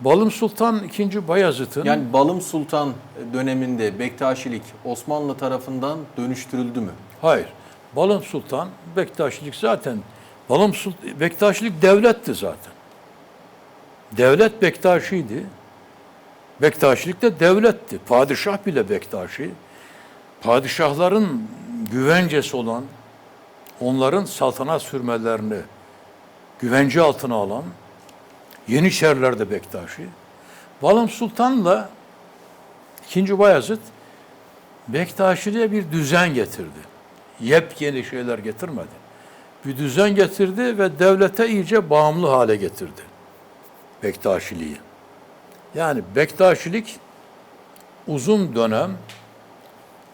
Balım Sultan II. Bayezid'in Yani Balım Sultan döneminde Bektaşilik Osmanlı tarafından dönüştürüldü mü? hayır. Balım Sultan Bektaşilik zaten Balım Sultan Bektaşilik devletti zaten. Devlet Bektaşiydi. Bektaşilik de devletti. Padişah bile Bektaşi. Padişahların güvencesi olan, onların saltanat sürmelerini güvence altına alan Yeniçeriler de Bektaşi. Balım Sultan'la II. Bayezid Bektaşiliğe bir düzen getirdi. Yepyeni şeyler getirmedi. Bir düzen getirdi ve devlete iyice bağımlı hale getirdi. Bektaşiliği. Yani Bektaşilik uzun dönem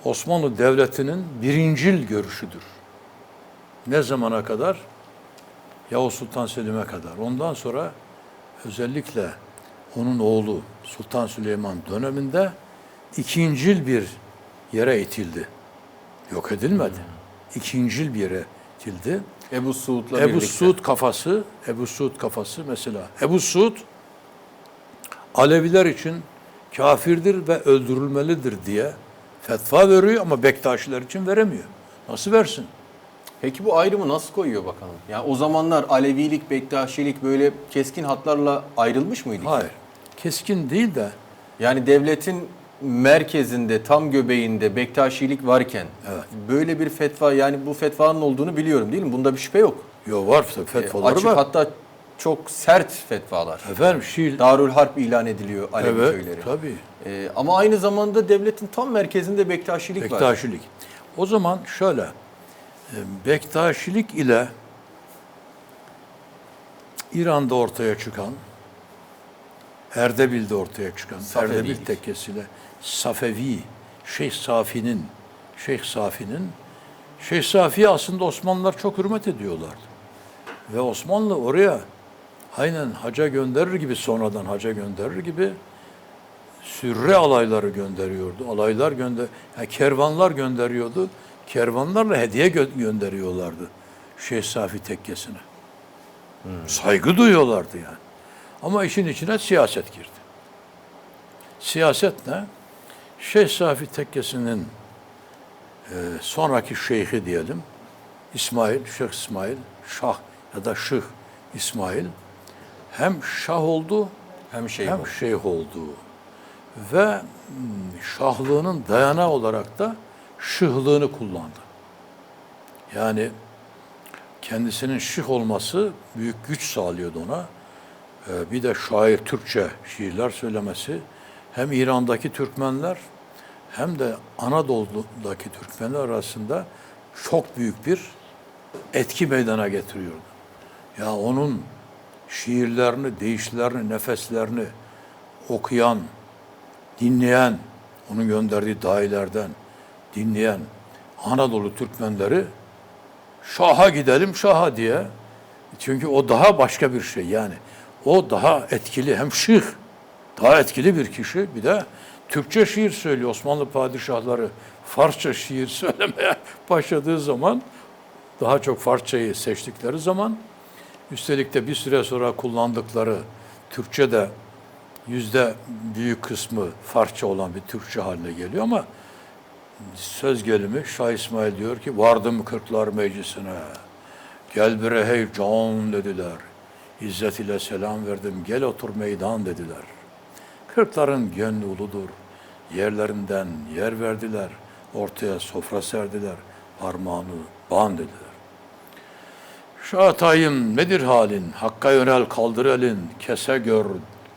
Osmanlı Devleti'nin birincil görüşüdür. Ne zamana kadar? Yavuz Sultan Selim'e kadar. Ondan sonra özellikle onun oğlu Sultan Süleyman döneminde ikincil bir yere itildi. Yok edilmedi. İkincil bir yere itildi. Ebu Suud'la Ebu birlikte. Suud kafası, Ebu Suud kafası mesela. Ebu Suud Aleviler için kafirdir ve öldürülmelidir diye fetva veriyor ama Bektaşiler için veremiyor. Nasıl versin? Peki bu ayrımı nasıl koyuyor bakalım? Yani o zamanlar Alevilik, Bektaşilik böyle keskin hatlarla ayrılmış mıydı? Hayır. Keskin değil de Yani devletin merkezinde, tam göbeğinde Bektaşilik varken Evet. böyle bir fetva yani bu fetvanın olduğunu biliyorum değil mi? Bunda bir şüphe yok. yo var tabii E, fetvaları Açık var. hatta çok sert fetvalar. Efendim Şiil Darül Harp ilan ediliyor Alevi evet köyleri. tabii. E, ama aynı zamanda devletin tam merkezinde Bektaşilik var. Bektaşilik. O zaman şöyle, e, Bektaşilik ile İran'da ortaya çıkan, Erdebil'de ortaya çıkan, Safevilik. Erdebil tekkesiyle Safevi, Şeyh Safi'nin, Şeyh Safi'nin, Şeyh Safi'ye aslında Osmanlılar çok hürmet ediyorlardı. Ve Osmanlı oraya aynen haca gönderir gibi sonradan haca gönderir gibi sürre alayları gönderiyordu. Alaylar gönder, yani kervanlar gönderiyordu. Kervanlarla hediye gö- gönderiyorlardı Şeyh Safi tekkesine. Saygı duyuyorlardı yani. Ama işin içine siyaset girdi. Siyaset ne? Şeyh Safi tekkesinin e, sonraki şeyhi diyelim, İsmail, Şeyh İsmail, Şah ya da Şıh İsmail hem şah oldu Hem şey hem bu. şeyh oldu. Ve mm, şahlığının dayanağı olarak da şıhlığını kullandı. Yani kendisinin şıh olması büyük güç sağlıyordu ona. Ee, Bir de şair Türkçe şiirler söylemesi hem İran'daki Türkmenler hem de Anadolu'daki Türkmenler arasında çok büyük bir etki meydana getiriyordu. Ya onun şiirlerini, deyişlerini, nefeslerini okuyan, dinleyen, onun gönderdiği dahilerden dinleyen Anadolu Türkmenleri Şah'a gidelim Şah'a diye. Çünkü o daha başka bir şey yani. O daha etkili hem şıh, daha etkili bir kişi. Bir de Türkçe şiir söylüyor. Osmanlı padişahları Farsça şiir söylemeye başladığı zaman daha çok Farsçayı seçtikleri zaman üstelik de bir süre sonra kullandıkları Türkçe de yüzde büyük kısmı Farsça olan bir Türkçe haline geliyor ama söz gelimi Şah İsmail diyor ki vardım kırklar meclisine. Gel bre hey can dediler. İzzet ile selam verdim gel otur meydan dediler. Kırkların gönlü uludur. Yerlerinden yer verdiler. Ortaya sofra serdiler. Parmağını ban dediler. Şahatayım nedir halin? Hakka yönel kaldır elin. Kese gör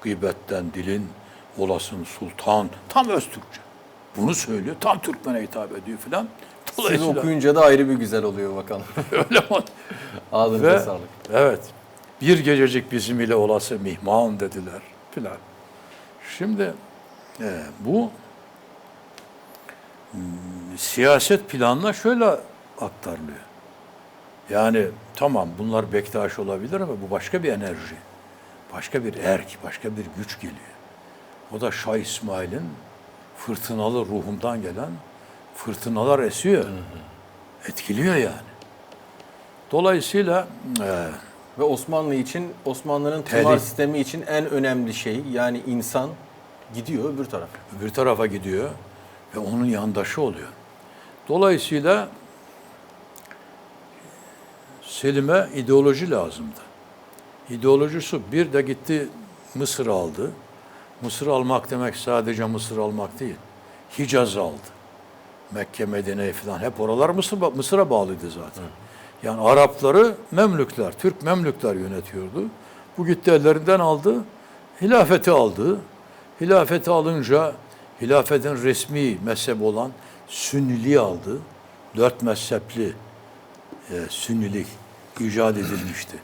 gıybetten dilin. Olasın sultan. Tam öz Türkçe. Bunu söylüyor. Tam Türkmen'e hitap ediyor filan. Siz okuyunca da ayrı bir güzel oluyor bakalım. öyle mi? Ağzınıza Ve sağlık. evet bir gececik bizim ile olası mihman dediler filan. Şimdi e, bu hmm, siyaset planına şöyle aktarılıyor. Yani tamam bunlar Bektaş olabilir ama bu başka bir enerji. Başka bir erk, başka bir güç geliyor. O da Şah İsmail'in fırtınalı ruhundan gelen fırtınalar esiyor. Etkiliyor yani. Dolayısıyla e, Ve Osmanlı için, Osmanlı'nın tımar sistemi için en önemli şey yani insan gidiyor öbür tarafa. öbür tarafa gidiyor ve onun yandaşı oluyor. Dolayısıyla Selim'e ideoloji lazımdı. İdeolojisi bir de gitti Mısır aldı. Mısır almak demek sadece Mısır almak değil. Hicaz aldı. Mekke, Medine falan hep oralar Mısır, Mısır'a bağlıydı zaten. Yani Arapları Memlükler, Türk Memlükler yönetiyordu. Bu gitti ellerinden aldı, hilafeti aldı. Hilafeti alınca hilafetin resmi mezhep olan Sünniliği aldı. Dört mezhepli e, Sünnilik icat edilmişti.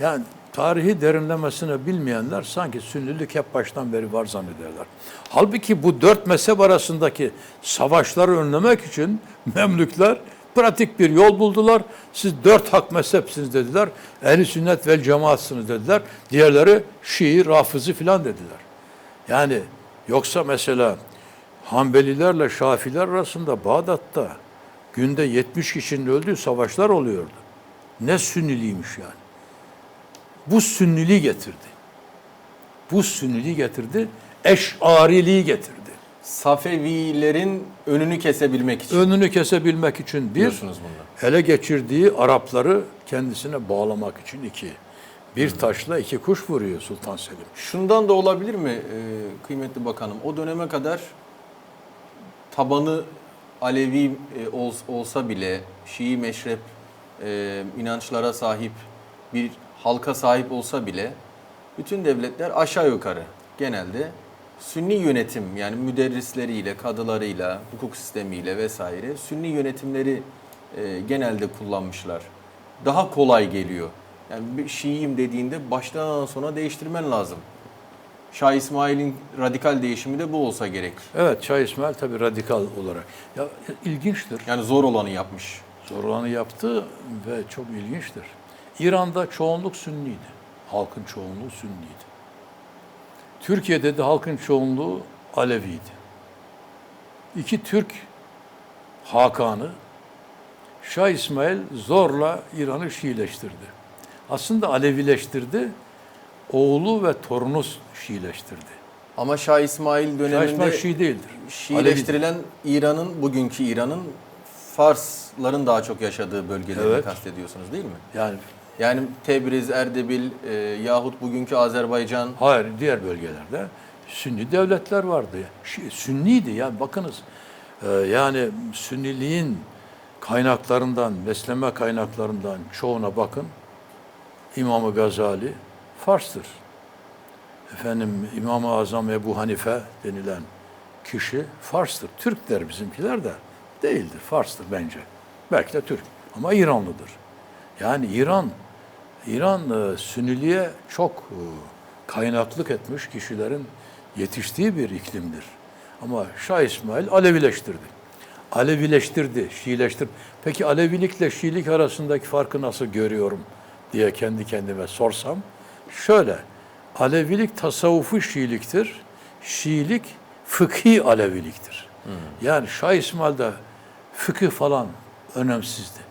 Yani tarihi derinlemesine bilmeyenler sanki Sünnilik hep baştan beri var zannederler. Halbuki bu dört mezhep arasındaki savaşları önlemek için Memlükler pratik bir yol buldular. Siz dört hak mezhepsiniz dediler. Ehli sünnet vel cemaatsınız dediler. Diğerleri Şii, Rafızı filan dediler. Yani yoksa mesela Hanbelilerle Şafiler arasında Bağdat'ta günde 70 kişinin öldüğü savaşlar oluyordu. Ne sünniliymiş yani. Bu sünniliği getirdi. Bu sünniliği getirdi. Eş'ariliği getirdi. Safevilerin önünü kesebilmek için Önünü kesebilmek için bir, ele geçirdiği Arapları kendisine bağlamak için iki. Bir taşla iki kuş vuruyor Sultan Selim. Şundan da olabilir mi e, kıymetli bakanım? O döneme kadar tabanı Alevi e, ol- olsa bile Şii meşrep e, inançlara sahip bir halka sahip olsa bile bütün devletler aşağı yukarı genelde Sünni yönetim yani müderrisleriyle, kadılarıyla, hukuk sistemiyle vesaire Sünni yönetimleri e, genelde kullanmışlar. Daha kolay geliyor. Yani bir Şiiyim dediğinde baştan sona değiştirmen lazım. Şah İsmail'in radikal değişimi de bu olsa gerek. Evet Şah İsmail tabii radikal olarak. Ya ilginçtir. Yani zor olanı yapmış. Zor olanı yaptı ve çok ilginçtir. İran'da çoğunluk Sünniydi. Halkın çoğunluğu Sünniydi. Türkiye'de de halkın çoğunluğu Aleviydi. İki Türk Hakan'ı Şah İsmail zorla İran'ı Şiileştirdi. Aslında Alevileştirdi, oğlu ve torunu Şiileştirdi. Ama Şah İsmail Şah döneminde İsmail Şii değildir. Şiileştirilen İran'ın, bugünkü İran'ın Farsların daha çok yaşadığı bölgelerini Evet. kastediyorsunuz değil mi? Yani Yani Tebriz, Erdebil e, yahut bugünkü Azerbaycan Hayır, diğer bölgelerde Sünni devletler vardı. Sünniydi ya bakınız. e, yani Sünniliğin kaynaklarından, besleme kaynaklarından çoğuna bakın. İmam-ı Gazali Fars'tır. Efendim İmam-ı Azam Ebu Hanife denilen kişi Fars'tır. Türk der bizimkiler de değildir. Fars'tır bence. Belki de Türk ama İranlıdır. Yani İran İran e, Sünniliğe çok e, kaynaklık etmiş kişilerin yetiştiği bir iklimdir. Ama Şah İsmail Alevileştirdi. Alevileştirdi, Şiileştirdi. Peki Alevilikle Şiilik arasındaki farkı nasıl görüyorum diye kendi kendime sorsam, şöyle, Alevilik tasavvufi Şiiliktir, Şiilik fıkhi Aleviliktir. Yani Şah İsmail'de fıkıh falan önemsizdi.